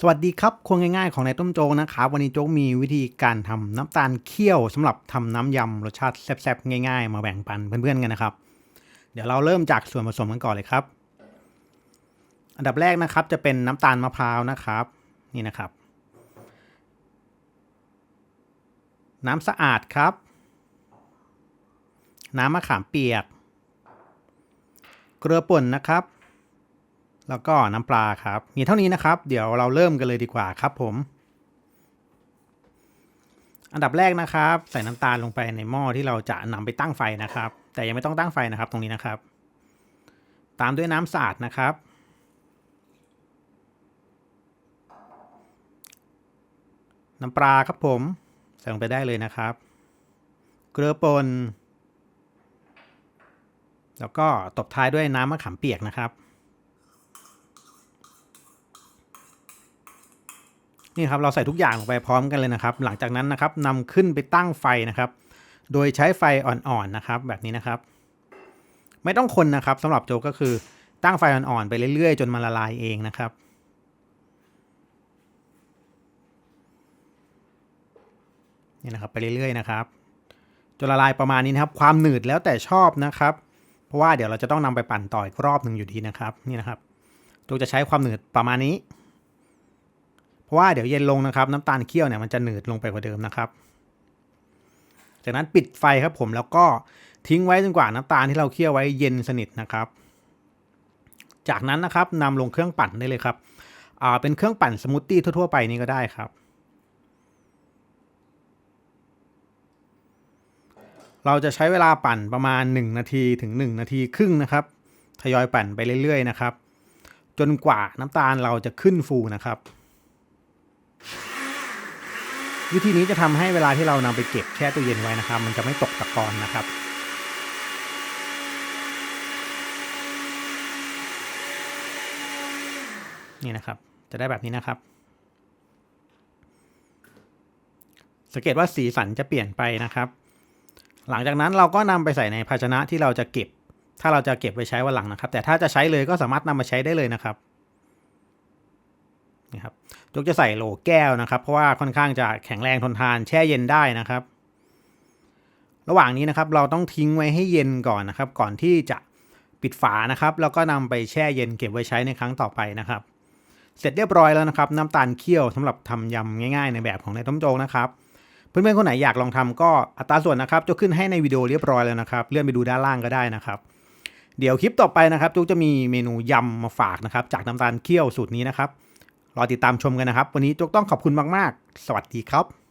สวัสดีครับครัวง่ายๆของนายต้มโจ๊กนะครับวันนี้โจ๊กมีวิธีการทำน้ำตาลเคี่ยวสำหรับทำน้ำยำรสชาติแซ่บๆง่าย ๆ มาแบ่งปันเพื่อนๆกันนะครับ เดี๋ยวเราเริ่มจากส่วนผสมกันก่อนเลยครับ อันดับแรกนะครับจะเป็นน้ำตาลมะพร้าวนะครับ นี่นะครับ น้ำสะอาดครับ น้ำมะขามเปียก เกลือป่นนะครับ แล้วก็น้ำปลาครับ มีเท่านี้นะครับ เดี๋ยวเราเริ่มกันเลยดีกว่าครับผม อันดับแรกนะครับ ใส่น้ำตาลลงไปในหม้อที่เราจะนำไปตั้งไฟนะครับ แต่ยังไม่ต้องตั้งไฟนะครับตรงนี้นะครับ ตามด้วยน้ำสะอาดนะครับ น้ำปลาครับผม ใส่ลงไปได้เลยนะครับ เกลือป่นแล้วก็ตบท้ายด้วยน้ำมะขามเปียกนะครับ นี่ครับเราใส่ทุกอย่างลงไปพร้อมกันเลยนะครับ หลังจากนั้นนะครับนำขึ้นไปตั้งไฟนะครับ โดยใช้ไฟอ่อนๆนะครับ แบบนี้นะครับ ไม่ต้องคนนะครับสำหรับโจ๊กก็คือตั้งไฟอ่อนๆไปเรื่อยๆ จนมันละลายเองนะครับนี่นะครับไปเรื่อยๆนะครับจนละลายประมาณนี้นะครับ ความหนืดแล้วแต่ชอบนะครับ เพราะว่าเดี๋ยวเราจะต้องนำไปปั่นต่ออีกรอบหนึ่งอยู่ดีนะครับ นี่นะครับโจ๊กจะใช้ความหนืดประมาณนี้ เพราะว่าเดี๋ยวเย็นลงนะครับ น้ำตาลเคี่ยวเนี่ยมันจะหนืดลงไปกว่าเดิมนะครับ จากนั้นปิดไฟครับผมแล้วก็ทิ้งไว้จนกว่าน้ำตาลที่เราเคี่ยวไว้เย็นสนิทนะครับ จากนั้นนะครับนำลงเครื่องปั่นได้เลยครับอ่าเป็นเครื่องปั่นสมูทตี้ทั่วๆไปนี่ก็ได้ครับ เราจะใช้เวลาปั่นประมาณ 1 นาทีถึง 1 นาทีครึ่งนะครับ ทยอยปั่นไปเรื่อยๆนะครับ จนกว่าน้ำตาลเราจะขึ้นฟูนะครับ วิธีนี้จะทำให้เวลาที่เรานำไปเก็บแช่ตู้เย็นไว้นะครับ มันจะไม่ตกตะกอนนะครับนี่นะครับ จะได้แบบนี้นะครับ สังเกตว่าสีสันจะเปลี่ยนไปนะครับ หลังจากนั้นเราก็นำไปใส่ในภาชนะที่เราจะเก็บ ถ้าเราจะเก็บไว้ใช้วันหลังนะครับ แต่ถ้าจะใช้เลยก็สามารถนำมาใช้ได้เลยนะครับนี่ครับ ยกจะใส่โหลแก้วนะครับ เพราะว่าค่อนข้างจะแข็งแรงทนทานแช่เย็นได้นะครับ ระหว่างนี้นะครับเราต้องทิ้งไว้ให้เย็นก่อนนะครับ ก่อนที่จะปิดฝานะครับ แล้วก็นำไปแช่เย็นเก็บไว้ใช้ในครั้งต่อไปนะครับ เสร็จเรียบร้อยแล้วนะครับ น้ำตาลเคี่ยวสำหรับทำยำง่ายๆ ในแบบของในต้มโจ๊กนะครับเพื่อนๆคนไหนอยากลองทำก็อัตราส่วนนะครับจะขึ้นให้ในวิดีโอเรียบร้อยแล้วนะครับ เลื่อนไปดูด้านล่างก็ได้นะครับเดี๋ยวคลิปต่อไปนะครับจุกจะมีเมนูยำมาฝากนะครับ จากน้ำตาลเคี่ยวสูตรนี้นะครับ รอติดตามชมกันนะครับ วันนี้จุกต้องขอบคุณมาก ๆ สวัสดีครับ